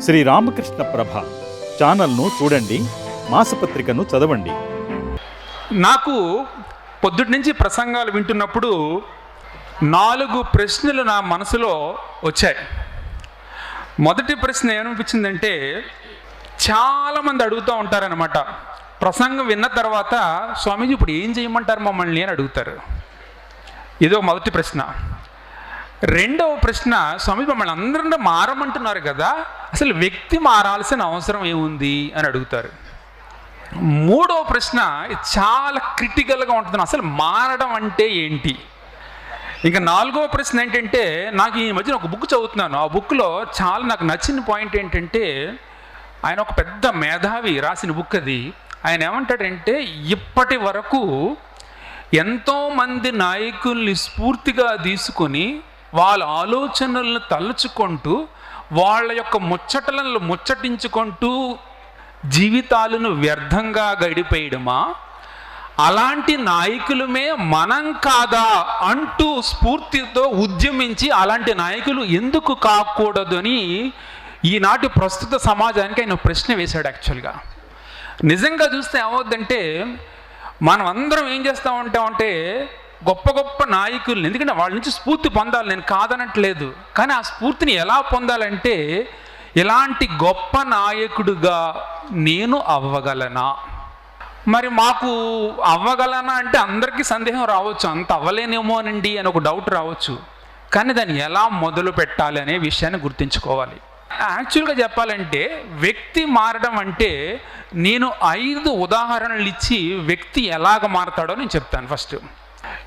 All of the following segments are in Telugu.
శ్రీ రామకృష్ణ ప్రభ ఛానల్ను చూడండి మాసపత్రికను చదవండి. నాకు పొద్దుటి నుంచి ప్రసంగాలు వింటున్నప్పుడు నాలుగు ప్రశ్నలు నా మనసులో వచ్చాయి. మొదటి ప్రశ్న ఏమనిపించిందంటే చాలామంది అడుగుతూ ఉంటారనమాట ప్రసంగం విన్న తర్వాత స్వామీజీ ఇప్పుడు ఏం చేయమంటారు మమ్మల్ని? అని అడుగుతారు. ఇదో మొదటి ప్రశ్న. రెండవ ప్రశ్న స్వామి మమ్మల్ని అందరూ మారమంటున్నారు కదా అసలు వ్యక్తి మారాల్సిన అవసరం ఏముంది అని అడుగుతారు. మూడవ ప్రశ్న చాలా క్రిటికల్గా ఉంటుంది అసలు మారడం అంటే ఏంటి? ఇంకా నాలుగవ ప్రశ్న ఏంటంటే నాకు ఈ మధ్యన ఒక బుక్ చదువుతున్నాను ఆ బుక్లో చాలా నాకు నచ్చిన పాయింట్ ఏంటంటే ఆయన ఒక పెద్ద మేధావి రాసిన బుక్ అది. ఆయన ఏమంటాడంటే ఇప్పటి వరకు ఎంతోమంది నాయకుల్ని స్ఫూర్తిగా తీసుకొని వాళ్ళ ఆలోచనలను తలుచుకుంటూ వాళ్ళ యొక్క ముచ్చటలను ముచ్చటించుకుంటూ జీవితాలను వ్యర్థంగా గడిపేయడమా? అలాంటి నాయకులమే మనం కాదా అంటూ స్ఫూర్తితో ఉద్యమించి అలాంటి నాయకులు ఎందుకు కాకూడదు అని ఈనాటి ప్రస్తుత సమాజానికి ఆయన ప్రశ్న వేశాడు యాక్చువల్గా. నిజంగా చూస్తే ఏమవుద్దంటే మనం అందరం ఏం చేస్తూ ఉంటామంటే గొప్ప గొప్ప నాయకుల్ని ఎందుకంటే వాళ్ళ నుంచి స్ఫూర్తి పొందాలి నేను కాదనట్లేదు. కానీ ఆ స్ఫూర్తిని ఎలా పొందాలంటే ఇలాంటి గొప్ప నాయకుడిగా నేను అవ్వగలనా? మరి మాకు అవ్వగలనా అంటే అందరికీ సందేహం రావచ్చు అంత అవ్వలేనేమోనండి అని ఒక డౌట్ రావచ్చు. కానీ దాన్ని ఎలా మొదలు పెట్టాలి అనే విషయాన్ని గుర్తుంచుకోవాలి. యాక్చువల్గా చెప్పాలంటే వ్యక్తి మారడం అంటే నేను ఐదు ఉదాహరణలు ఇచ్చి వ్యక్తి ఎలాగ మారతాడో నేను చెప్తాను ఫస్ట్.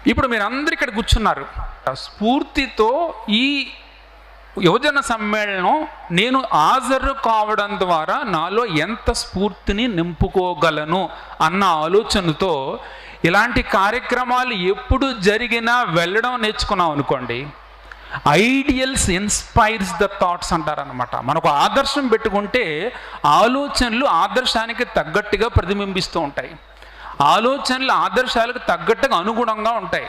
ఇప్పుడు మీరు అందరు ఇక్కడ కూర్చున్నారు. స్ఫూర్తితో ఈ యువజన సమ్మేళనం నేను హాజరు కావడం ద్వారా నాలో ఎంత స్ఫూర్తిని నింపుకోగలను అన్న ఆలోచనతో ఇలాంటి కార్యక్రమాలు ఎప్పుడు జరిగినా వెళ్ళడం నేర్చుకున్నాం అనుకోండి. ఐడియల్స్ ఇన్స్పైర్స్ ద థాట్స్ అంటారనమాట మనకు ఆదర్శం పెట్టుకుంటే ఆలోచనలు ఆదర్శానికి తగ్గట్టుగా ప్రతిబింబిస్తూ ఉంటాయి. ఆలోచనలు ఆదర్శాలకు తగ్గట్టుగా అనుగుణంగా ఉంటాయి.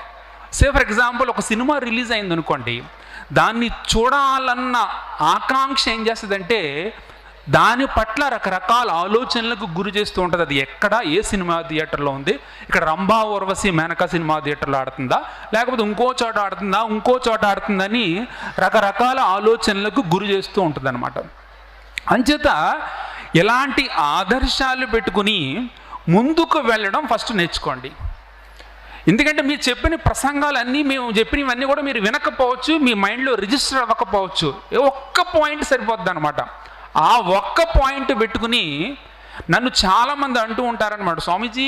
సే ఫర్ ఎగ్జాంపుల్ ఒక సినిమా రిలీజ్ అయింది అనుకోండి దాన్ని చూడాలన్న ఆకాంక్ష ఏం చేస్తుందంటే దాని పట్ల రకరకాల ఆలోచనలకు గురి చేస్తూ ఉంటుంది. అది ఎక్కడ ఏ సినిమా థియేటర్లో ఉంది? ఇక్కడ రంభా ఉర్వశి మేనకా సినిమా థియేటర్లో ఆడుతుందా? లేకపోతే ఇంకో చోట ఆడుతుందా? ఇంకో చోట ఆడుతుందని రకరకాల ఆలోచనలకు గురి చేస్తూ ఉంటుంది అనమాట అంచేత ఎలాంటి ఆదర్శాలు పెట్టుకుని ముందుకు వెళ్ళడం ఫస్ట్ నేర్చుకోండి. ఎందుకంటే మీరు చెప్పిన ప్రసంగాలన్నీ మేము చెప్పినవన్నీ కూడా మీరు వినకపోవచ్చు మీ మైండ్లో రిజిస్టర్ అవ్వకపోవచ్చు. ఒక్క పాయింట్ సరిపోద్ది అనమాట ఆ ఒక్క పాయింట్ పెట్టుకుని నన్ను చాలామంది అంటూ ఉంటారనమాట స్వామీజీ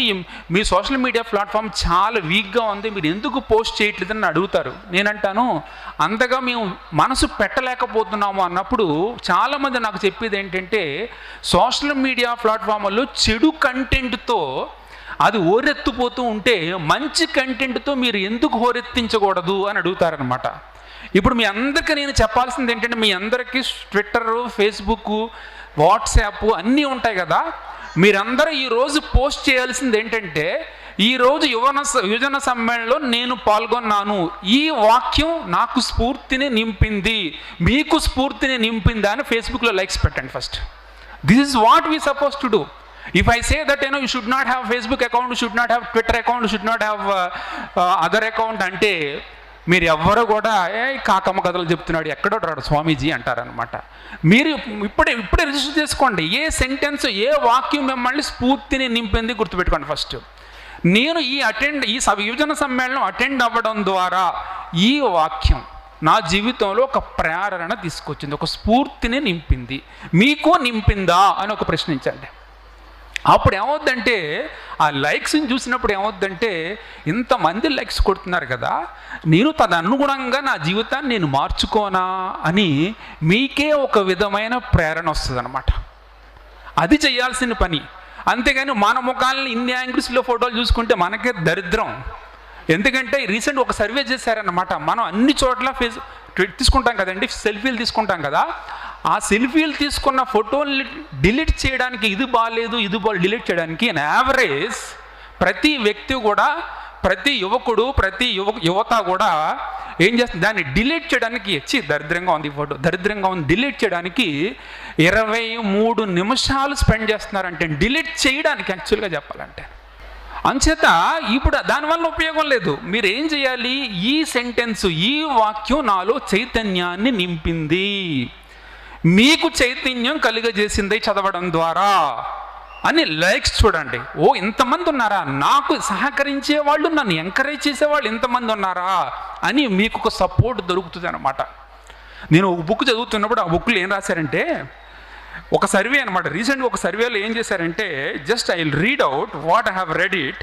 మీ సోషల్ మీడియా ప్లాట్ఫామ్ చాలా వీక్గా ఉంది మీరు ఎందుకు పోస్ట్ చేయట్లేదని అడుగుతారు. నేనంటాను అంతగా మేము మనసు పెట్టలేకపోతున్నాము అన్నప్పుడు చాలామంది నాకు చెప్పేది ఏంటంటే సోషల్ మీడియా ప్లాట్ఫామ్లో చెడు కంటెంట్తో అది ఓరెత్తిపోతూ ఉంటే మంచి కంటెంట్తో మీరు ఎందుకు హోరెత్తించకూడదు అని అడుగుతారనమాట ఇప్పుడు మీ అందరికీ నేను చెప్పాల్సింది ఏంటంటే మీ అందరికీ ట్విట్టర్ ఫేస్బుక్ వాట్సాప్ అన్నీ ఉంటాయి కదా. మీరందరూ ఈరోజు పోస్ట్ చేయాల్సింది ఏంటంటే ఈరోజు యువన యువజన సమ్మేళనలో నేను పాల్గొన్నాను. ఈ వాక్యం నాకు స్ఫూర్తిని నింపింది. మీకు స్ఫూర్తిని నింపిందా అని ఫేస్బుక్లో లైక్స్ పెట్టండి first this is what we suppose to do if i say that you know you should not have facebook account you should not have twitter account you should not have uh, uh, other account అంటే మీరు ఎవ్వరు కూడా ఏ కాకమ్మ కథలు చెప్తున్నాడు ఎక్కడో రాడు స్వామీజీ అంటారనమాట మీరు ఇప్పుడే ఇప్పుడే రిజిస్టర్ చేసుకోండి. ఏ సెంటెన్స్ ఏ వాక్యం మిమ్మల్ని స్ఫూర్తిని నింపింది గుర్తుపెట్టుకోండి ఫస్ట్ నేను ఈ అటెండ్ ఈ యువజన సమ్మేళనం అటెండ్ అవ్వడం ద్వారా ఈ వాక్యం నా జీవితంలో ఒక ప్రేరణ తీసుకొచ్చింది ఒక స్ఫూర్తిని నింపింది. మీకు నింపిందా అని ఒక ప్రశ్నించండి. అప్పుడు ఏమవుద్దంటే ఆ లైక్స్ని చూసినప్పుడు ఏమవుద్దంటే ఇంతమంది లైక్స్ కొడుతున్నారు కదా నేను తదనుగుణంగా నా జీవితాన్ని నేను మార్చుకోనా అని మీకే ఒక విధమైన ప్రేరణ వస్తుంది అది చేయాల్సిన పని. అంతేగాని మన ముఖాలను ఇన్ని యాంగిల్స్లో ఫోటోలు చూసుకుంటే మనకే దరిద్రం. ఎందుకంటే రీసెంట్ ఒక సర్వే చేశారన్నమాట. మనం అన్ని చోట్ల ఫేస్ తీసుకుంటాం కదండి సెల్ఫీలు తీసుకుంటాం కదా ఆ సెల్ఫీలు తీసుకున్న ఫోటోలు డిలీట్ చేయడానికి ఇది బాగాలేదు ఇది బాగా డిలీట్ చేయడానికి యావరేజ్ ప్రతి వ్యక్తి కూడా ప్రతి యువకుడు ప్రతి యువ యువత కూడా ఏం చేస్తుంది? దాన్ని డిలీట్ చేయడానికి ఇచ్చి దరిద్రంగా ఉంది ఈ ఫోటో దరిద్రంగా ఉంది. డిలీట్ చేయడానికి ఇరవై మూడు నిమిషాలు స్పెండ్ చేస్తున్నారంటే డిలీట్ చేయడానికి యాక్చువల్గా చెప్పాలంటే. అంచేత ఇప్పుడు దానివల్ల ఉపయోగం లేదు. మీరు ఏం చేయాలి? ఈ సెంటెన్స్ ఈ వాక్యం నాలో చైతన్యాన్ని నింపింది. మీకు చైతన్యం కలిగజేసింది చదవడం ద్వారా అని లైక్స్ చూడండి. ఓ ఇంతమంది ఉన్నారా? నాకు సహకరించే వాళ్ళు నన్ను ఎంకరేజ్ చేసేవాళ్ళు ఇంతమంది ఉన్నారా? అని మీకు ఒక సపోర్ట్ దొరుకుతుంది అనమాట నేను ఒక బుక్ చదువుతున్నప్పుడు ఆ బుక్లో ఏం రాశారంటే ఒక సర్వే అనమాట రీసెంట్గా ఒక సర్వేలో ఏం చేశారంటే just I will read out what I have read it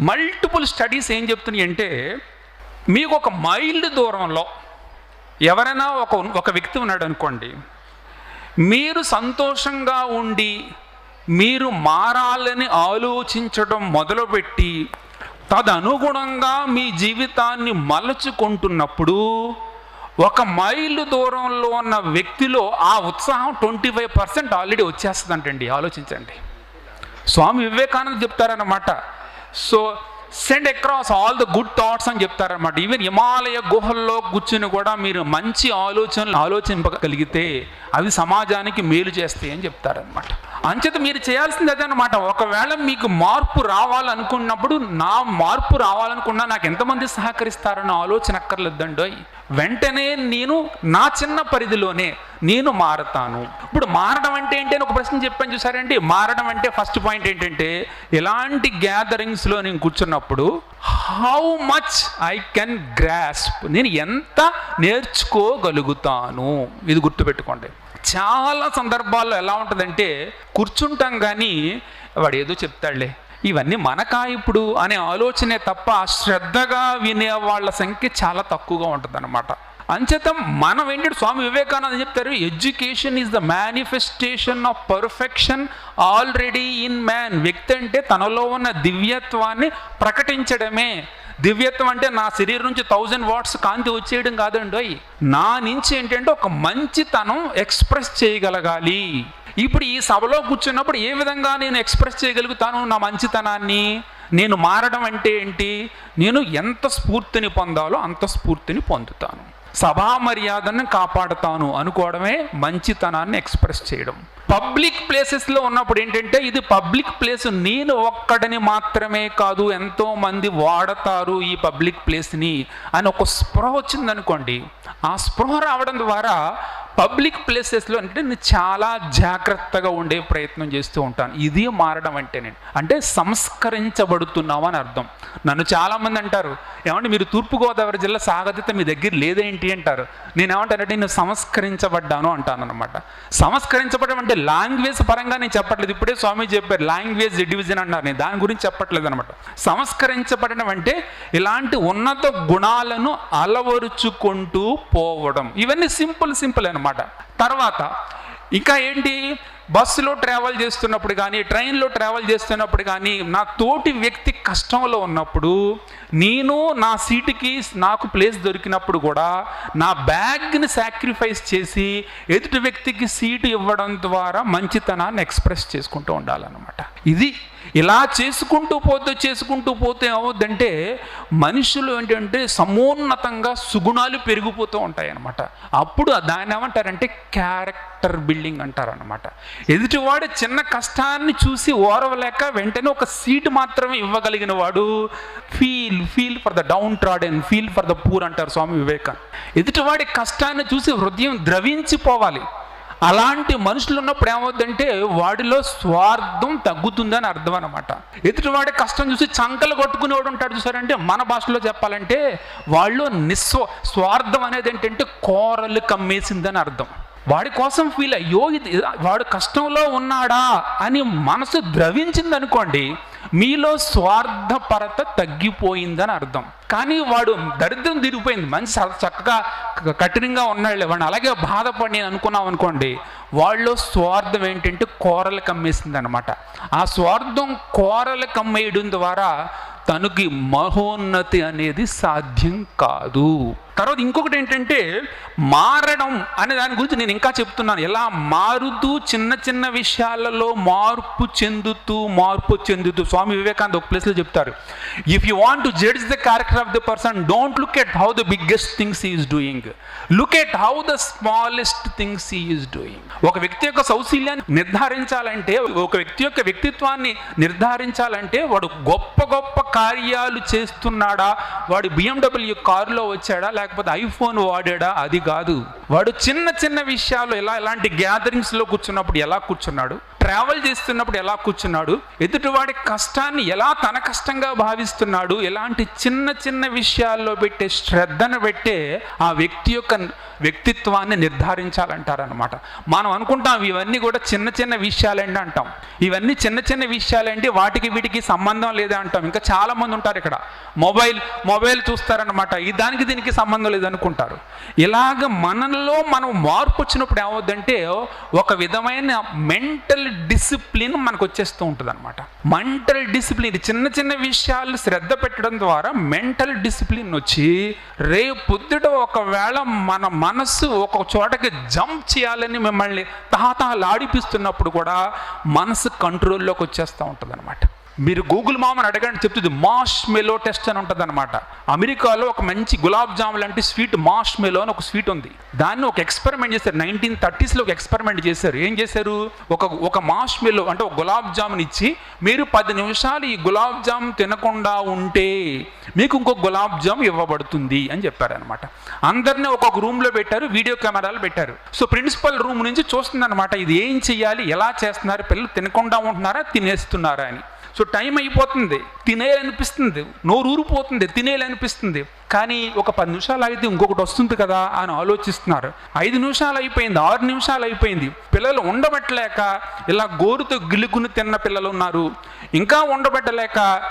multiple studies ఏం చెప్తున్నాయి అంటే మీకు ఒక మైల్డ్ దూరంలో ఎవరైనా ఒక ఒక వ్యక్తి ఉన్నాడు అనుకోండి మీరు సంతోషంగా ఉండి మీరు మారాలని ఆలోచించడం మొదలుపెట్టి తదనుగుణంగా మీ జీవితాన్ని మలచుకుంటున్నప్పుడు ఒక మైలు దూరంలో ఉన్న వ్యక్తిలో ఆ ఉత్సాహం ట్వంటీ ఫైవ్ పర్సెంట్ ఆల్రెడీ వచ్చేస్తుందంటండి. ఆలోచించండి. Swami Vivekananda చెప్తారన్నమాట. So send across all the good thoughts అని చెప్తారన్నమాట. ఈవెన్ హిమాలయ గుహల్లో కూర్చుని కూడా మీరు మంచి ఆలోచనలు ఆలోచింపగలిగితే అవి సమాజానికి మేలు చేస్తాయి అని చెప్తారనమాట అంచేత మీరు చేయాల్సింది అదే అనమాట ఒకవేళ మీకు మార్పు రావాలనుకున్నప్పుడు నా మార్పు రావాలనుకున్నా నాకు ఎంతమంది సహకరిస్తారన్న ఆలోచన అక్కర్లేదండోయ్. వెంటనే నేను నా చిన్న పరిధిలోనే నేను మారతాను. ఇప్పుడు మారడం అంటే ఏంటి అని ఒక ప్రశ్న చెప్పాను చూసారండి. మారడం అంటే ఫస్ట్ పాయింట్ ఏంటంటే ఎలాంటి గ్యాదరింగ్స్లో నేను కూర్చున్నప్పుడు how much I can grasp నేను ఎంత నేర్చుకోగలుగుతాను. ఇది గుర్తుపెట్టుకోండి. చాలా సందర్భాల్లో ఎలా ఉంటుందంటే కూర్చుంటాం కానీ వాడు ఏదో చెప్తాడులే. ఇవన్నీ మనకా ఇప్పుడు అనే ఆలోచనే తప్ప శ్రద్ధగా వినే వాళ్ళ సంఖ్య చాలా తక్కువగా ఉంటుంది అనమాట అంచేత మనం ఏంటంటే స్వామి వివేకానంద చెప్తారు education is the manifestation of perfection already in man వ్యక్తి అంటే తనలో ఉన్న దివ్యత్వాన్ని ప్రకటించడమే. దివ్యత్వం అంటే నా శరీరం నుంచి థౌజండ్ వాట్స్ కాంతి వచ్చేయడం కాదండి నా నుంచి ఏంటంటే ఒక మంచితనం ఎక్స్ప్రెస్ చేయగలగాలి. ఇప్పుడు ఈ సభలో కూర్చున్నప్పుడు ఏ విధంగా నేను ఎక్స్ప్రెస్ చేయగలుగుతాను నా మంచితనాన్ని? నేను మారడం అంటే ఏంటి? నేను ఎంత స్ఫూర్తిని పొందాలో అంత స్ఫూర్తిని పొందుతాను. సభా మర్యాదను కాపాడుతాను అనుకోవడమే మంచితనాన్ని ఎక్స్ప్రెస్ చేయడం. పబ్లిక్ ప్లేసెస్లో ఉన్నప్పుడు ఏంటంటే ఇది పబ్లిక్ ప్లేస్ నేను ఒక్కడిని మాత్రమే కాదు ఎంతో మంది వాడతారు ఈ పబ్లిక్ ప్లేస్ని అని ఒక స్పృహ వచ్చిందనుకోండి. ఆ స్పృహ రావడం ద్వారా పబ్లిక్ ప్లేసెస్లో అంటే నేను చాలా జాగ్రత్తగా ఉండే ప్రయత్నం చేస్తూ ఉంటాను. ఇది మారడం అంటే నేను. అంటే సంస్కరించబడుతున్నావు అని అర్థం. నన్ను చాలామంది అంటారు ఏమంటే మీరు తూర్పుగోదావరి జిల్లా సాగతిత మీ దగ్గర లేదేంటి? అంటారు? నేను ఏమంటానంటే నేను సంస్కరించబడ్డాను అంటాను అనమాట సంస్కరించబడడం అంటే లాంగ్వేజ్ పరంగా నేను చెప్పట్లేదు. ఇప్పుడే స్వామి చెప్పారు లాంగ్వేజ్ డివిజన్ అన్నారు. నేను దాని గురించి చెప్పట్లేదు అనమాట సంస్కరించబడడం అంటే ఇలాంటి ఉన్నత గుణాలను అలవరుచుకుంటూ పోవడం. ఇవన్నీ సింపుల్ సింపుల్ అనమాట తర్వాత ఇంకా ఏంటి? బస్సులో ట్రావెల్ చేస్తున్నప్పుడు కానీ ట్రైన్లో ట్రావెల్ చేస్తున్నప్పుడు కానీ నా తోటి వ్యక్తి కష్టంలో ఉన్నప్పుడు నేను నా సీటుకి నాకు ప్లేస్ దొరికినప్పుడు కూడా నా బ్యాగ్ని సాక్రిఫైస్ చేసి ఎదుటి వ్యక్తికి సీటు ఇవ్వడం ద్వారా మంచితనాన్ని ఎక్స్ప్రెస్ చేసుకుంటూ ఉండాలన్నమాట. ఇది ఇలా చేసుకుంటూ పోతే చేసుకుంటూ పోతే ఏమవుద్దంటే మనుషులు ఏంటంటే సమోన్నతంగా సుగుణాలు పెరిగిపోతూ ఉంటాయి అప్పుడు దాన్ని ఏమంటారంటే క్యారెక్టర్ బిల్డింగ్ అంటారనమాట ఎదుటివాడు చిన్న కష్టాన్ని చూసి ఓరవలేక వెంటనే ఒక సీటు మాత్రమే ఇవ్వగలిగిన వాడు feel feel for the downtrodden feel for the poor అంటారు స్వామి వివేకానంద. ఎదుటివాడి కష్టాన్ని చూసి హృదయం ద్రవించిపోవాలి. అలాంటి మనుషులు ఉన్నప్పుడు ఏమవుద్దంటే వాడిలో స్వార్థం తగ్గుతుందని అర్థం అనమాట ఎదుటివాడి కష్టం చూసి చంకలు కొట్టుకునేవాడు ఉంటాడు చూసారంటే మన భాషలో చెప్పాలంటే వాళ్ళు నిస్వ స్వార్థం అనేది ఏంటంటే కోరలు కమ్మేసిందని అర్థం. వాడి కోసం ఫీల్ అయ్యో ఇది వాడు కష్టంలో ఉన్నాడా అని మనసు ద్రవించింది అనుకోండి మీలో స్వార్థపరత తగ్గిపోయిందని అర్థం. కానీ వాడు దరిద్రం తిరిగిపోయింది మంచి చక్కగా కఠినంగా ఉన్నాడులే. వాడిని అలాగే బాధపడి నేను అనుకున్నాం అనుకోండి వాళ్ళలో స్వార్థం ఏంటంటే కోరలు కమ్మేసింది అనమాట ఆ స్వార్థం కోరలు కమ్మేయడం ద్వారా తనకి మహోన్నతి అనేది సాధ్యం కాదు. తర్వాత ఇంకొకటి ఏంటంటే మారడం అనే దాని గురించి నేను ఇంకా చెప్తున్నాను. ఎలా మారుతూ చిన్న చిన్న విషయాలలో మార్పు చెందుతూ మార్పు చెందుతూ స్వామి వివేకానంద ఒక ప్లేస్లో చెప్తారు. If you want to judge the character of the person don't look at how the biggest things is doing look at how the smallest things is doing ఒక వ్యక్తి యొక్క సౌశీల్యాన్ని నిర్ధారించాలంటే ఒక వ్యక్తి యొక్క వ్యక్తిత్వాన్ని నిర్ధారించాలంటే వాడు గొప్ప గొప్ప కార్యాలు చేస్తున్నాడా? వాడు బిఎండబ్ల్యూ కారులో వచ్చాడా? లేకపోతే ఐఫోన్ వాడాడా? అది కాదు. వాడు చిన్న చిన్న విషయాలు ఎలా ఎలాంటి గ్యాదరింగ్స్లో కూర్చున్నప్పుడు ఎలా కూర్చున్నాడు? ట్రావెల్ చేస్తున్నప్పుడు ఎలా కూర్చున్నాడు? ఎదుటివాడి కష్టాన్ని ఎలా తన కష్టంగా భావిస్తున్నాడు? ఎలాంటి చిన్న చిన్న విషయాల్లో పెట్టే శ్రద్ధను పెట్టే ఆ వ్యక్తి యొక్క వ్యక్తిత్వాన్ని నిర్ధారించాలంటారనమాట మనం అనుకుంటాం ఇవన్నీ కూడా చిన్న చిన్న విషయాలండి అంటాం. ఇవన్నీ చిన్న చిన్న విషయాలండి వాటికి వీటికి సంబంధం లేదా అంటాం. ఇంకా చాలా మంది ఉంటారు ఇక్కడ. మొబైల్ మొబైల్ చూస్తారనమాట ఈ దానికి దీనికి సంబంధం లేదనుకుంటారు. ఇలాగ మనలో మనం మార్పు వచ్చినప్పుడు ఏమవుద్దంటే ఒక విధమైన మెంటల్ డిసిప్లిన్ మనకు వచ్చేస్తూ ఉంటుంది అనమాట మెంటల్ డిసిప్లిన్ చిన్న చిన్న విషయాలు శ్రద్ధ పెట్టడం ద్వారా మెంటల్ డిసిప్లిన్ వచ్చి రేపు పొద్దుట ఒకవేళ మన మనస్సు ఒక చోటకి జంప్ చేయాలని మిమ్మల్ని తహతహలాడిపిస్తున్నప్పుడు కూడా మనసు కంట్రోల్లోకి వచ్చేస్తూ ఉంటుంది అనమాట మీరు గూగుల్ మామని అడగండి చెప్తుంది మాష్ మెలో టెస్ట్ అని ఉంటుంది అనమాట అమెరికాలో ఒక మంచి గులాబ్ జామ్ లాంటి స్వీట్ మాష్ మెలో అని ఒక స్వీట్ ఉంది. దాన్ని ఒక ఎక్స్పెరిమెంట్ చేశారు. నైన్టీన్ థర్టీస్లో ఒక ఎక్స్పెరిమెంట్ చేశారు. ఏం చేశారు? ఒక ఒక మాష్ మెలో అంటే ఒక గులాబ్ జామున్ ఇచ్చి మీరు పది నిమిషాలు ఈ గులాబ్ జామ్ తినకుండా ఉంటే మీకు ఇంకొక గులాబ్ జామ్ ఇవ్వబడుతుంది అని చెప్పారనమాట అందరినీ ఒక్కొక్క రూమ్లో పెట్టారు వీడియో కెమెరాలు పెట్టారు. సో ప్రిన్సిపల్ రూమ్ నుంచి చూస్తుందన్నమాట ఇది ఏం చెయ్యాలి? ఎలా చేస్తున్నారు? పిల్లలు తినకుండా ఉంటున్నారా? తినేస్తున్నారా? అని. సో టైం అయిపోతుంది. తినేయాలనిపిస్తుంది. నోరు ఊరిపోతుంది. తినేయాలనిపిస్తుంది. కానీ ఒక పది నిమిషాలు అయితే ఇంకొకటి వస్తుంది కదా అని ఆలోచిస్తున్నారు. ఐదు నిమిషాలు అయిపోయింది. ఆరు నిమిషాలు అయిపోయింది. పిల్లలు ఉండబట్టలేక ఇలా గోరుతో గిలుకుని తిన్న పిల్లలు ఉన్నారు. ఇంకా ఉండబట్టలేక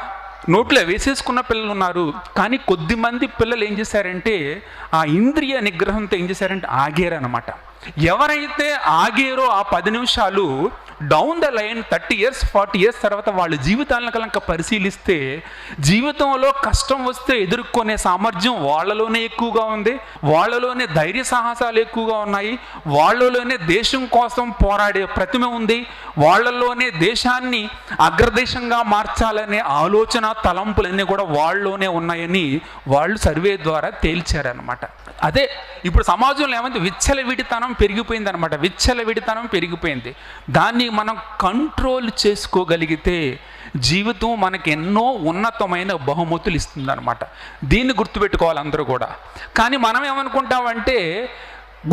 నోట్లో వేసేసుకున్న పిల్లలు ఉన్నారు. కానీ కొద్దిమంది పిల్లలు ఏం చేశారంటే ఆ ఇంద్రియ నిగ్రహంతో ఏం చేశారంటే ఆగారనమాట ఎవరైతే ఆగేరో ఆ పది నిమిషాలు down the line thirty years forty years తర్వాత వాళ్ళ జీవితాలను కనుక పరిశీలిస్తే జీవితంలో కష్టం వస్తే ఎదుర్కొనే సామర్థ్యం వాళ్ళలోనే ఎక్కువగా ఉంది. వాళ్ళలోనే ధైర్య సాహసాలు ఎక్కువగా ఉన్నాయి. వాళ్ళలోనే దేశం కోసం పోరాడే ప్రతిమ ఉంది. వాళ్ళలోనే దేశాన్ని అగ్రదేశంగా మార్చాలనే ఆలోచన తలంపులన్నీ కూడా వాళ్ళలోనే ఉన్నాయని వాళ్ళు సర్వే ద్వారా తేల్చారనమాట అదే ఇప్పుడు సమాజంలో ఏమైంది విచ్చలవిడితనం పెరిగిపోయింది అనమాట విచ్చలవిడితనం పెరిగిపోయింది. దాన్ని మనం కంట్రోల్ చేసుకోగలిగితే జీవితం మనకి ఎన్నో ఉన్నతమైన బహుమతులు ఇస్తుందన్నమాట. దీన్ని గుర్తుపెట్టుకోవాలి అందరూ కూడా. కానీ మనం ఏమనుకుంటామంటే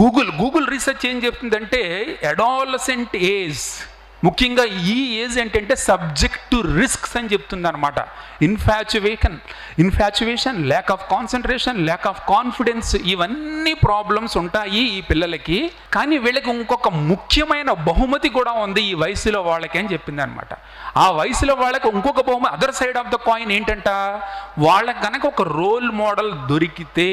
గూగుల్ గూగుల్ రీసెర్చ్ ఏం చెప్తుందంటే అడాలసెంట్ ఏజ్ ముఖ్యంగా ఈ ఏజ్ ఏంటంటే సబ్జెక్ట్ టు రిస్క్స్ అని చెప్తుంది అనమాట infatuation infatuation lack of concentration lack of confidence ఇవన్నీ ప్రాబ్లమ్స్ ఉంటాయి ఈ పిల్లలకి. కానీ వీళ్ళకి ఇంకొక ముఖ్యమైన బహుమతి కూడా ఉంది ఈ వయసులో వాళ్ళకి అని చెప్పింది అనమాట ఆ వయసులో వాళ్ళకి ఇంకొక బహుమతి other side of the coin ఏంటంట? వాళ్ళకి కనుక ఒక రోల్ మోడల్ దొరికితే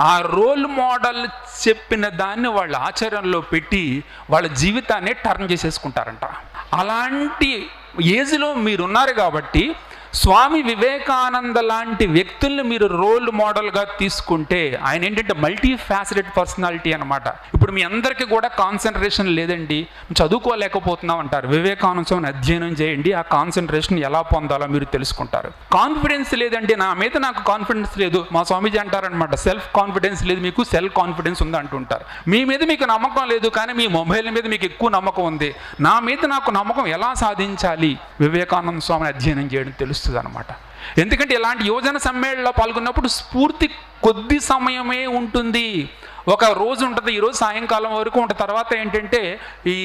ఆ రోల్ మోడల్ చెప్పిన దాన్ని వాళ్ళ ఆచరణలో పెట్టి వాళ్ళ జీవితాన్ని టర్న్ చేసేసుకుంటారంట. అలాంటి ఏజ్లో మీరున్నారు కాబట్టి స్వామి వివేకానంద లాంటి వ్యక్తుల్ని మీరు రోల్ మోడల్గా తీసుకుంటే ఆయన ఏంటంటే మల్టీ ఫ్యాసిలెట్ పర్సనాలిటీ అనమాట ఇప్పుడు మీ అందరికీ కూడా కాన్సన్ట్రేషన్ లేదండి. చదువుకోలేకపోతున్నాం అంటారు. వివేకానంద స్వామిని అధ్యయనం చేయండి. ఆ కాన్సన్ట్రేషన్ ఎలా పొందాలో మీరు తెలుసుకుంటారు. కాన్ఫిడెన్స్ లేదండి. నా మీద నాకు కాన్ఫిడెన్స్ లేదు. మా స్వామీజీ అంటారనమాట సెల్ఫ్ కాన్ఫిడెన్స్ లేదు మీకు. సెల్ఫ్ కాన్ఫిడెన్స్ ఉంది అంటుంటారు. మీ మీద మీకు నమ్మకం లేదు కానీ మీ మొబైల్ మీద మీకు ఎక్కువ నమ్మకం ఉంది. నా మీద నాకు నమ్మకం ఎలా సాధించాలి? వివేకానంద స్వామిని అధ్యయనం చేయడం అనిపిస్తుంది అనమాట ఎందుకంటే ఇలాంటి యువజన సమ్మేళనలో పాల్గొన్నప్పుడు స్ఫూర్తి కొద్ది సమయమే ఉంటుంది. ఒక రోజు ఉంటుంది ఈరోజు సాయంకాలం వరకు ఉంటుంది. తర్వాత ఏంటంటే ఈ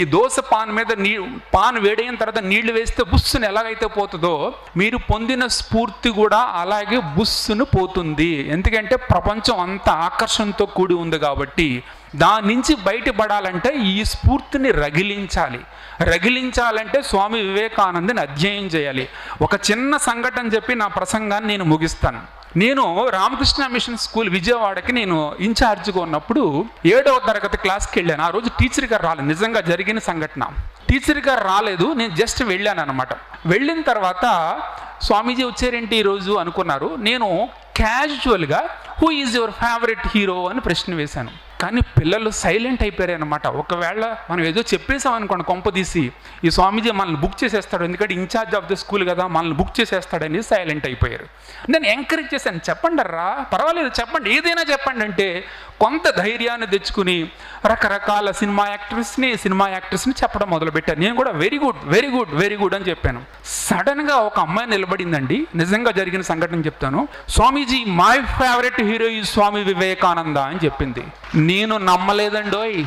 ఈ దోశ పాన్ మీద నీ పాన్ వేడైన తర్వాత నీళ్ళు వేస్తే బుస్సును ఎలాగైతే పోతుందో మీరు పొందిన స్ఫూర్తి కూడా అలాగే బుస్సును పోతుంది. ఎందుకంటే ప్రపంచం అంత ఆకర్షణతో కూడి ఉంది కాబట్టి దాని నుంచి బయటపడాలంటే ఈ స్ఫూర్తిని రగిలించాలి. రగిలించాలంటే స్వామి వివేకానందని అధ్యయనం చేయాలి. ఒక చిన్న సంఘటన చెప్పి నా ప్రసంగాన్ని నేను ముగిస్తాను. నేను రామకృష్ణ మిషన్ స్కూల్ విజయవాడకి నేను ఇన్ఛార్జ్గా ఉన్నప్పుడు ఏడవ తరగతి క్లాస్కి వెళ్ళాను. ఆ రోజు టీచర్ గారు రాలేదు. నిజంగా జరిగిన సంఘటన. టీచర్ గారు రాలేదు. నేను జస్ట్ వెళ్ళాను అనమాట వెళ్ళిన తర్వాత స్వామీజీ వచ్చారేంటి ఈరోజు అనుకున్నారు. నేను క్యాజువల్గా who is your favourite hero అని ప్రశ్న వేశాను. కానీ పిల్లలు సైలెంట్ అయిపోయారు అనమాట ఒకవేళ మనం ఏదో చెప్పేసాం అనుకోండి కొంప తీసి ఈ స్వామీజీ మనల్ని బుక్ చేసేస్తాడు ఎందుకంటే ఇన్ఛార్జ్ ఆఫ్ ద స్కూల్ కదా మనల్ని బుక్ చేసేస్తాడని సైలెంట్ అయిపోయారు. నేను ఎంకరేజ్ చేశాను. చెప్పండి రా పర్వాలేదు చెప్పండి. ఏదైనా చెప్పండి అంటే కొంత ధైర్యాన్ని తెచ్చుకుని రకరకాల సినిమా యాక్టర్స్ని సినిమా యాక్టర్స్ని చెప్పడం మొదలుపెట్టాను నేను కూడా very good very good very good అని చెప్పాను. సడన్గా ఒక అమ్మాయి నిలబడిందండి. నిజంగా జరిగిన సంఘటన చెప్తాను. స్వామీజీ మై ఫేవరెట్ హీరో ఈ స్వామి వివేకానంద అని చెప్పింది. నేను నమ్మలేదండోయ్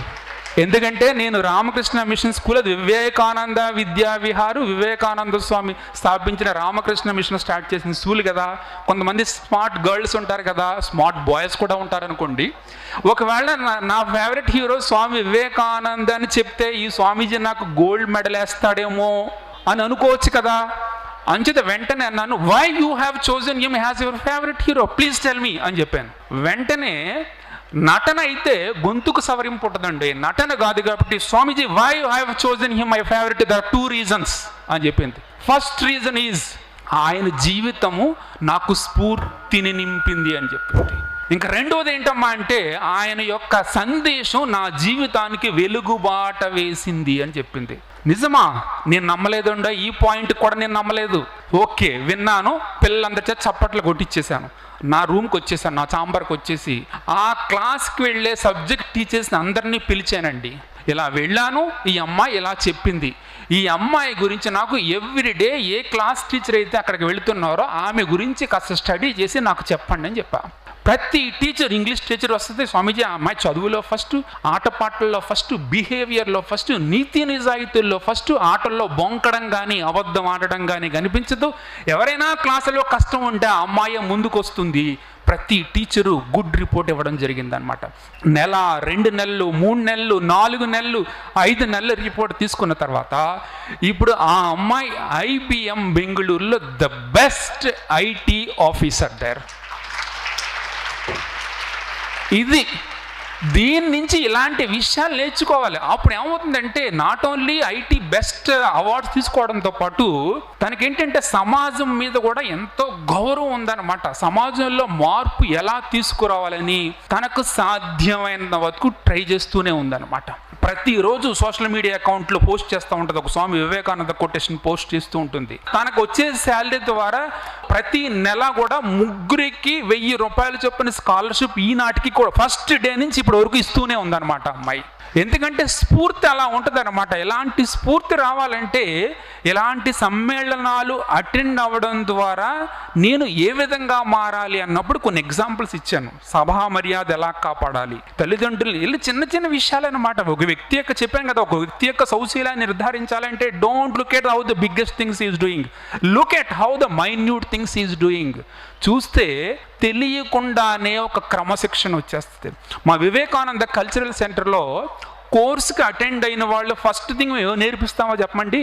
ఎందుకంటే నేను రామకృష్ణ మిషన్ స్కూల్ అది వివేకానంద విద్యా విహారు వివేకానంద స్వామి స్థాపించిన రామకృష్ణ మిషన్ స్టార్ట్ చేసిన స్కూల్ కదా. కొంతమంది స్మార్ట్ గర్ల్స్ ఉంటారు కదా స్మార్ట్ బాయ్స్ కూడా ఉంటారనుకోండి. ఒకవేళ నా- నా ఫేవరెట్ హీరో స్వామి వివేకానంద అని చెప్తే ఈ స్వామీజీ నాకు గోల్డ్ మెడల్ వేస్తాడేమో అని అనుకోవచ్చు కదా. అంచేత వెంటనే అన్నాను why you have chosen him as your favourite hero please tell me అని చెప్పాను. వెంటనే నటన అయితే గొంతుకు సవరింపు ఉంటుందండి నటన కాదు కాబట్టి Swamiji why you have chosen him my favourite the two reasons అని చెప్పింది. ఫస్ట్ రీజన్ ఈజ్ ఆయన జీవితము నాకు స్ఫూర్తిని నింపింది అని చెప్పింది. ఇంకా రెండవది ఏంటమ్మా అంటే ఆయన యొక్క సందేశం నా జీవితానికి వెలుగుబాట వేసింది అని చెప్పింది. నిజమా? నేను నమ్మలేదుండో ఈ పాయింట్ కూడా నేను నమ్మలేదు. ఓకే విన్నాను పిల్లలందరిచే చప్పట్లు కొట్టించేశాను నా రూమ్కి వచ్చేసాను నా చాంబర్కి వచ్చేసి ఆ క్లాస్కి వెళ్ళే సబ్జెక్ట్ టీచర్స్ని అందరినీ పిలిచానండి. ఇలా వెళ్ళాను ఈ అమ్మాయి ఇలా చెప్పింది. ఈ అమ్మాయి గురించి నాకు ఎవ్రీడే ఏ క్లాస్ టీచర్ అయితే అక్కడికి వెళుతున్నారో ఆమె గురించి కాస్త స్టడీ చేసి నాకు చెప్పండి అని చెప్పా. ప్రతి టీచర్ ఇంగ్లీష్ టీచర్ వస్తుంది స్వామీజీ ఆ అమ్మాయి చదువులో ఫస్ట్ ఆటపాటల్లో ఫస్ట్ బిహేవియర్లో ఫస్ట్ నీతి నిజాయితీల్లో ఫస్ట్ ఆటల్లో బొంకడం కానీ అబద్ధం ఆడడం కానీ కనిపించదు. ఎవరైనా క్లాసులో కష్టం ఉంటే ఆ అమ్మాయి ముందుకు వస్తుంది ప్రతి టీచరు గుడ్ రిపోర్ట్ ఇవ్వడం జరిగిందనమాట నెల రెండు నెలలు మూడు నెలలు నాలుగు నెలలు ఐదు నెలల రిపోర్ట్ తీసుకున్న తర్వాత ఇప్పుడు ఆ అమ్మాయి ఐబిఎం బెంగళూరులో the best IT officer there ఇది దీని నుంచి ఇలాంటి విషయాలు నేర్చుకోవాలి. అప్పుడు ఏమవుతుందంటే not only IT best awards తీసుకోవడంతో పాటు తనకేంటంటే సమాజం మీద కూడా ఎంతో గౌరవం ఉందన్నమాట. సమాజంలో మార్పు ఎలా తీసుకురావాలని తనకు సాధ్యమైన వరకు ట్రై చేస్తూనే ఉందన్నమాట. ప్రతిరోజు సోషల్ మీడియా అకౌంట్లో పోస్ట్ చేస్తూ ఉంటుంది. ఒక స్వామి వివేకానంద కొటేషన్ పోస్ట్ చేస్తూ ఉంటుంది. తనకు వచ్చే శాలరీ ద్వారా ప్రతి నెల కూడా ముగ్గురికి వెయ్యి రూపాయలు చొప్పున స్కాలర్షిప్ ఈనాటికి కూడా ఫస్ట్ డే నుంచి ఇప్పటి వరకు ఇస్తూనే ఉందన్నమాట అమ్మాయి. ఎందుకంటే స్ఫూర్తి అలా ఉంటుంది అనమాట ఎలాంటి స్ఫూర్తి రావాలంటే ఎలాంటి సమ్మేళనాలు అటెండ్ అవ్వడం ద్వారా నేను ఏ విధంగా మారాలి అన్నప్పుడు కొన్ని ఎగ్జాంపుల్స్ ఇచ్చాను. సభా మర్యాద ఎలా కాపాడాలి? తల్లిదండ్రులు ఇల్లు చిన్న చిన్న విషయాలు అనమాట ఒక వ్యక్తి యొక్క చెప్పాను కదా ఒక వ్యక్తి యొక్క సౌశీలాన్ని నిర్ధారించాలంటే don't look at how the biggest things is doing look at how the minute things is doing చూస్తే తెలియకుండానే ఒక క్రమశిక్షణ వచ్చేస్తుంది. మా వివేకానంద కల్చరల్ సెంటర్లో కోర్సుకి అటెండ్ అయిన వాళ్ళు ఫస్ట్ థింగ్ మేము నేర్పిస్తామో చెప్పండి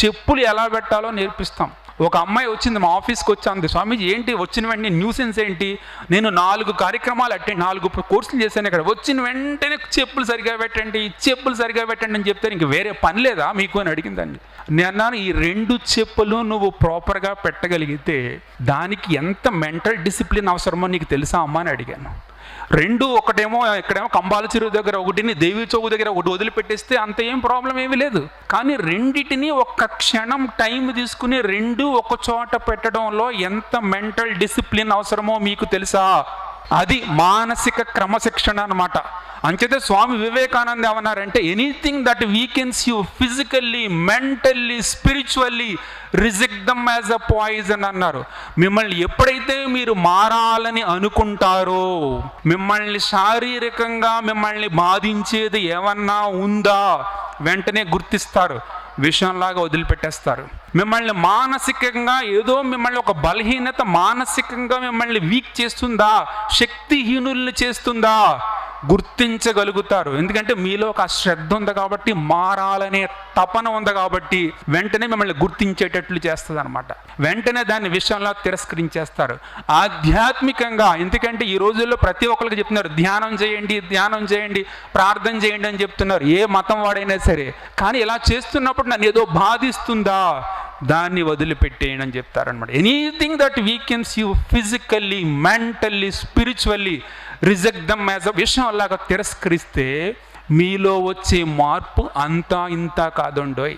చెప్పులు ఎలా పెట్టాలో నేర్పిస్తాం. ఒక అమ్మాయి వచ్చింది మా ఆఫీస్కి వచ్చి స్వామీజీ ఏంటి వచ్చిన వెంటనే న్యూసెన్స్ ఏంటి? నేను నాలుగు కార్యక్రమాలు అటెండ్ నాలుగు కోర్సులు చేశాను ఇక్కడ. వచ్చిన వెంటనే చెప్పులు సరిగా పెట్టండి చెప్పులు సరిగా పెట్టండి అని చెప్తే ఇంక వేరే పని లేదా మీకు? అని అడిగిందండి నేను ఈ రెండు చెప్పులు నువ్వు ప్రాపర్గా పెట్టగలిగితే దానికి ఎంత మెంటల్ డిసిప్లిన్ అవసరమో నీకు తెలుసా అమ్మా? అని అడిగాను. రెండు ఒకటేమో ఇక్కడేమో కంబాల చెరువు దగ్గర ఒకటిని దేవి చౌకు దగ్గర ఒకటి వదిలిపెట్టేస్తే అంత ఏం ప్రాబ్లం ఏమీ లేదు. కానీ రెండిటిని ఒక్క క్షణం టైం తీసుకుని రెండు ఒక చోట పెట్టడంలో ఎంత మెంటల్ డిసిప్లిన్ అవసరమో మీకు తెలుసా? అది మానసిక క్రమశిక్షణ అన్నమాట. అంచేతే స్వామి వివేకానంద ఏమన్నారంటే anything that weakens you physically mentally spiritually reject them as a poison అన్నారు. మిమ్మల్ని ఎప్పుడైతే మీరు మారాలని అనుకుంటారో మిమ్మల్ని శారీరకంగా మిమ్మల్ని బాధించేది ఏమన్నా ఉందా? వెంటనే గుర్తిస్తారు. విషయంలాగా వదిలిపెట్టేస్తారు. మిమ్మల్ని మానసికంగా ఏదో మిమ్మల్ని ఒక బలహీనత మానసికంగా మిమ్మల్ని వీక్ చేస్తుందా? శక్తిహీనుల్ని చేస్తుందా? గుర్తించగలుగుతారు. ఎందుకంటే మీలో ఒక శ్రద్ధ ఉంది కాబట్టి మారాలనే తపన ఉంది కాబట్టి వెంటనే మిమ్మల్ని గుర్తించేటట్లు చేస్తుంది అనమాట వెంటనే దాని విషయంలో తిరస్కరించేస్తారు. ఆధ్యాత్మికంగా ఎందుకంటే ఈ రోజుల్లో ప్రతి ఒక్కరికి చెప్తున్నారు ధ్యానం చేయండి ధ్యానం చేయండి ప్రార్థన చేయండి అని చెప్తున్నారు. ఏ మతం వాడైనా సరే. కానీ ఇలా చేస్తున్నప్పుడు నన్ను ఏదో బాధిస్తుందా? దాన్ని వదిలిపెట్టేయండి అని చెప్తారనమాట anything that weakens you physically mentally spiritually reject them as a విషయం అలాగా తిరస్కరిస్తే మీలో వచ్చే మార్పు అంతా ఇంత కాదండోయ్.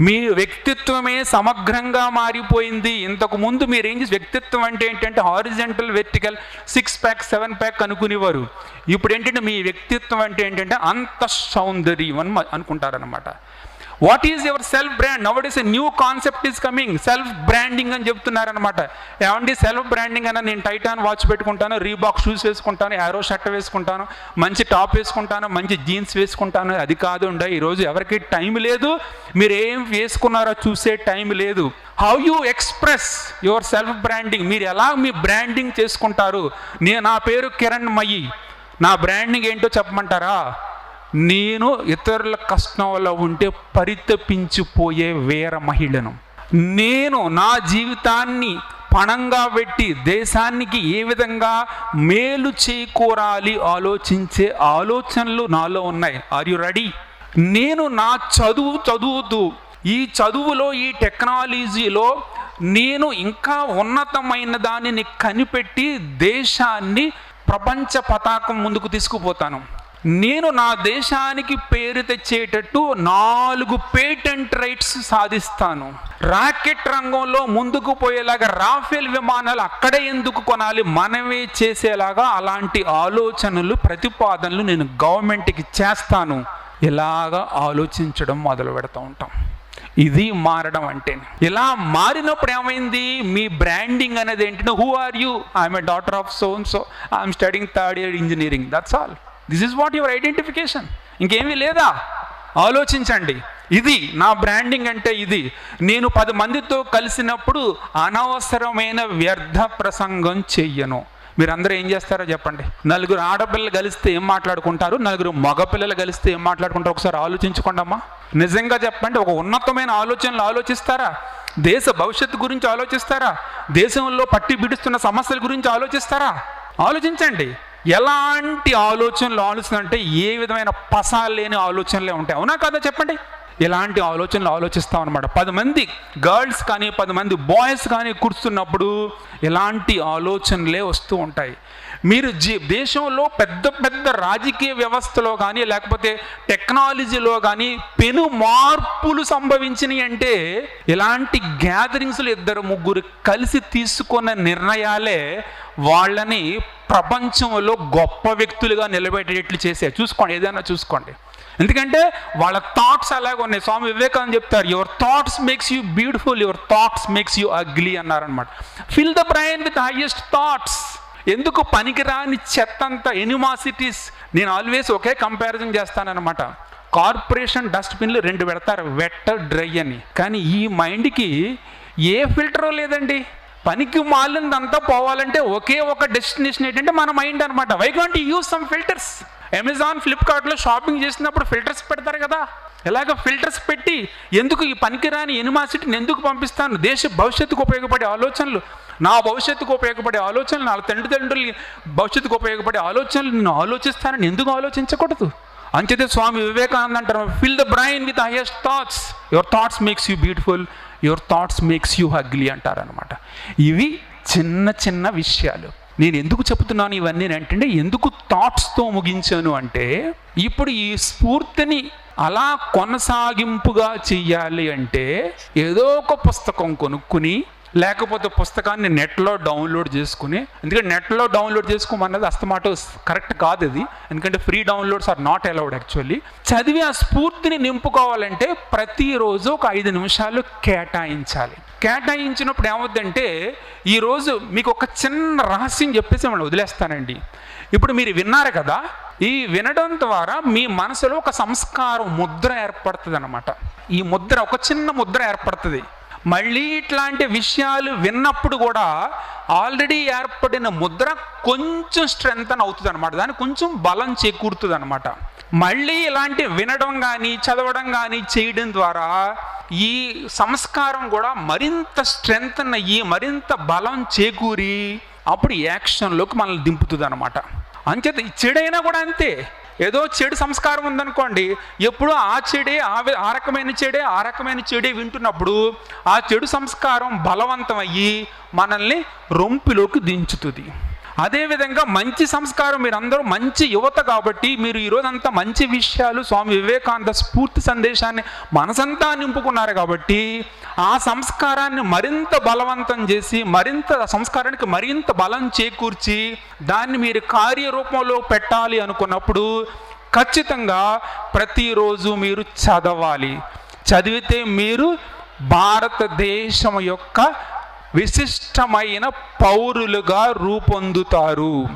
మీ వ్యక్తిత్వమే సమగ్రంగా మారిపోయింది. ఇంతకు ముందు మీరు ఏం చేసి వ్యక్తిత్వం అంటే ఏంటంటే horizontal vertical six pack seven pack అనుకునేవారు. ఇప్పుడు ఏంటంటే మీ వ్యక్తిత్వం అంటే ఏంటంటే అంత సౌందర్యం అని అనుకుంటారనమాట what is your self brand నవట్ is a new concept is coming self branding అని చెప్తున్నారనమాట ఏమండి? సెల్ఫ్ బ్రాండింగ్ అన్న నేను టైటాన్ వాచ్ పెట్టుకుంటాను రీబాక్ షూస్ వేసుకుంటాను యారో షర్ట్ వేసుకుంటాను మంచి టాప్ వేసుకుంటాను మంచి జీన్స్ వేసుకుంటాను. అది కాదు ఉండ ఈరోజు ఎవరికి టైం లేదు. మీరు ఏం వేసుకున్నారో చూసే టైం లేదు. How you express your self branding మీరు ఎలా మీ బ్రాండింగ్ చేసుకుంటారు? నేను నా పేరు కిరణ్ మయ్యి. నా బ్రాండింగ్ ఏంటో చెప్పమంటారా? నేను ఇతరుల కష్టంలో ఉంటే పరితపించిపోయే వీర మహిళను. నేను నా జీవితాన్ని పణంగా పెట్టి దేశానికి ఏ విధంగా మేలు చేకూరాలి ఆలోచించే ఆలోచనలు నాలో ఉన్నాయి. ఆర్ యు రెడీ నేను నా చదువు చదువుతూ ఈ చదువులో ఈ టెక్నాలజీలో నేను ఇంకా ఉన్నతమైన దానిని కనిపెట్టి దేశాన్ని ప్రపంచ పతాకం ముందుకు తీసుకుపోతాను. నేను నా దేశానికి పేరు తెచ్చేటట్టు నాలుగు పేటెంట్ రైట్స్ సాధిస్తాను. రాకెట్ రంగంలో ముందుకు పోయేలాగా రాఫెల్ విమానాలు అక్కడే ఎందుకు కొనాలి? మనమే చేసేలాగా అలాంటి ఆలోచనలు ప్రతిపాదనలు నేను గవర్నమెంట్కి చేస్తాను. ఇలాగా ఆలోచించడం మొదలు పెడతా ఉంటాం. ఇది మారడం అంటే. ఇలా మారినప్పుడు ఏమైంది? మీ బ్రాండింగ్ అనేది ఏంటంటే who are you I'm a daughter of so so I'm studying third year engineering that's all this is what your identification ఇంకేమీ లేదా? ఆలోచించండి. ఇది నా బ్రాండింగ్ అంటే ఇది. నేను పది మందితో కలిసినప్పుడు అనవసరమైన వ్యర్థ ప్రసంగం చెయ్యను. మీరందరూ ఏం చేస్తారో చెప్పండి. నలుగురు ఆడపిల్లలు కలిస్తే ఏం మాట్లాడుకుంటారు? నలుగురు మగపిల్లలు కలిస్తే ఏం మాట్లాడుకుంటారు? ఒకసారి ఆలోచించుకోండి అమ్మా. నిజంగా చెప్పండి ఒక ఉన్నతమైన ఆలోచనలు ఆలోచిస్తారా? దేశ భవిష్యత్తు గురించి ఆలోచిస్తారా? దేశంలో పట్టి బిడుస్తున్న సమస్యల గురించి ఆలోచిస్తారా? ఆలోచించండి. ఎలాంటి ఆలోచనలు ఆలోచన అంటే ఏ విధమైన పసాలు లేని ఆలోచనలే ఉంటాయి. అవునా కదా చెప్పండి? ఇలాంటి ఆలోచనలు ఆలోచిస్తాం అనమాట పది మంది గర్ల్స్ కానీ పది మంది బాయ్స్ కానీ కూర్చున్నప్పుడు ఇలాంటి ఆలోచనలే వస్తూ ఉంటాయి. మీరు జీ దేశంలో పెద్ద పెద్ద రాజకీయ వ్యవస్థలో కానీ లేకపోతే టెక్నాలజీలో కానీ పెను మార్పులు సంభవించినాయి అంటే ఇలాంటి గ్యాదరింగ్స్లో ఇద్దరు ముగ్గురు కలిసి తీసుకున్న నిర్ణయాలే వాళ్ళని ప్రపంచంలో గొప్ప వ్యక్తులుగా నిలబెట్టేటట్లు చేసే చూసుకోండి ఏదైనా చూసుకోండి. ఎందుకంటే వాళ్ళ థాట్స్ అలాగే ఉన్నాయి. స్వామి వివేకానంద చెప్తారు your thoughts makes you beautiful your thoughts makes you ugly అన్నారనమాట fill the brain with highest thoughts ఎందుకు పనికిరాని చెత్త అంతా ఎనిమాసిటీస్ నేను ఆల్వేస్ ఒకే కంపారిజన్ చేస్తానన్నమాట. కార్పొరేషన్ డస్ట్బిన్లు రెండు పెడతారు వెట్ డ్రై అని. కానీ ఈ మైండ్కి ఏ ఫిల్టరో లేదండి. పనికి మాలిందంతా పోవాలంటే ఒకే ఒక డెస్టినేషన్ ఏంటంటే మన మైండ్ అనమాట why can't use some filters Amazon ఫ్లిప్కార్ట్లో షాపింగ్ చేసినప్పుడు ఫిల్టర్స్ పెడతారు కదా. ఇలాగ ఫిల్టర్స్ పెట్టి ఎందుకు ఈ పనికిరాని ఎనిమాసిటీని ఎందుకు పంపిస్తాను? దేశ భవిష్యత్తుకు ఉపయోగపడే ఆలోచనలు. నా భవిష్యత్తుకు ఉపయోగపడే ఆలోచనలు నా తండ్రిదండ్రులు భవిష్యత్తుకు ఉపయోగపడే ఆలోచనలు నేను ఆలోచిస్తానని ఎందుకు ఆలోచించకూడదు? అంచేతే స్వామి వివేకానంద అంటారు fill the brain with highest thoughts your thoughts makes you beautiful your thoughts makes you ugly అంటారనమాట ఇవి చిన్న చిన్న విషయాలు. నేను ఎందుకు చెప్తున్నాను ఇవన్నీ అంటే ఎందుకు థాట్స్తో ముగించాను అంటే ఇప్పుడు ఈ స్ఫూర్తిని అలా కొనసాగింపుగా చెయ్యాలి అంటే ఏదో ఒక పుస్తకం కొనుక్కుని లేకపోతే పుస్తకాన్ని నెట్లో డౌన్లోడ్ చేసుకుని ఎందుకంటే నెట్లో డౌన్లోడ్ చేసుకోమన్నది అస్తమాట కరెక్ట్ కాదు అది ఎందుకంటే free downloads are not allowed actually. చదివి ఆ స్ఫూర్తిని నింపుకోవాలంటే ప్రతిరోజు ఒక ఐదు నిమిషాలు కేటాయించాలి. కేటాయించినప్పుడు ఏమవుద్దంటే ఈరోజు మీకు ఒక చిన్న రహస్యం చెప్పేసి మనం వదిలేస్తానండి. ఇప్పుడు మీరు విన్నారు కదా ఈ వినడం ద్వారా మీ మనసులో ఒక సంస్కారం ముద్ర ఏర్పడుతుంది అనమాట ఈ ముద్ర ఒక చిన్న ముద్ర ఏర్పడుతుంది. మళ్ళీ ఇట్లాంటి విషయాలు విన్నప్పుడు కూడా ఆల్రెడీ ఏర్పడిన ముద్ర కొంచెం స్ట్రెంగ్ అవుతుంది అనమాట దానికి కొంచెం బలం చేకూరుతుంది అనమాట మళ్ళీ ఇలాంటి వినడం కానీ చదవడం కానీ చేయడం ద్వారా ఈ సంస్కారం కూడా మరింత స్ట్రెంగ్త్ అయ్యి మరింత బలం చేకూరి అప్పుడు యాక్షన్లోకి మనల్ని దింపుతుంది అనమాట అంచేత చెడైనా కూడా అంతే. ఏదో చెడు సంస్కారం ఉందనుకోండి ఎప్పుడు ఆ చెడే ఆ ఆ రకమైన చెడే ఆ రకమైన చెడే వింటున్నప్పుడు ఆ చెడు సంస్కారం బలవంతమయ్యి మనల్ని రొంపిలోకి దించుతుంది. అదేవిధంగా మంచి సంస్కారం మీరందరూ మంచి యువత కాబట్టి మీరు ఈరోజంతా మంచి విషయాలు స్వామి వివేకానంద స్ఫూర్తి సందేశాన్ని మనసంతా నింపుకున్నారు కాబట్టి ఆ సంస్కారాన్ని మరింత బలవంతం చేసి మరింత సంస్కారానికి మరింత బలం చేకూర్చి దాన్ని మీరు కార్యరూపంలో పెట్టాలి అనుకున్నప్పుడు ఖచ్చితంగా ప్రతిరోజు మీరు చదవాలి. చదివితే మీరు భారతదేశం యొక్క విశిష్టమైన పౌరులుగా రూపొందుతారు.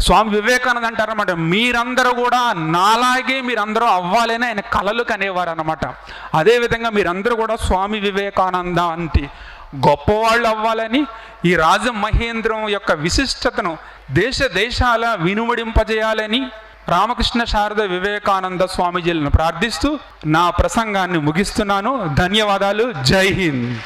స్వామి వివేకానంద అంటారన్నమాట మీరందరూ కూడా నాలాగే మీరందరూ అవ్వాలని ఆయన కలలు కనేవారు అనమాట అదేవిధంగా మీరందరూ కూడా స్వామి వివేకానంద అంటే గొప్పవాళ్ళు అవ్వాలని ఈ రాజమహేంద్రం యొక్క విశిష్టతను దేశ దేశాల వినుమడింపజేయాలని రామకృష్ణ శారద వివేకానంద స్వామీజీలను ప్రార్థిస్తూ నా ప్రసంగాన్ని ముగిస్తున్నాను. ధన్యవాదాలు. జై హింద్.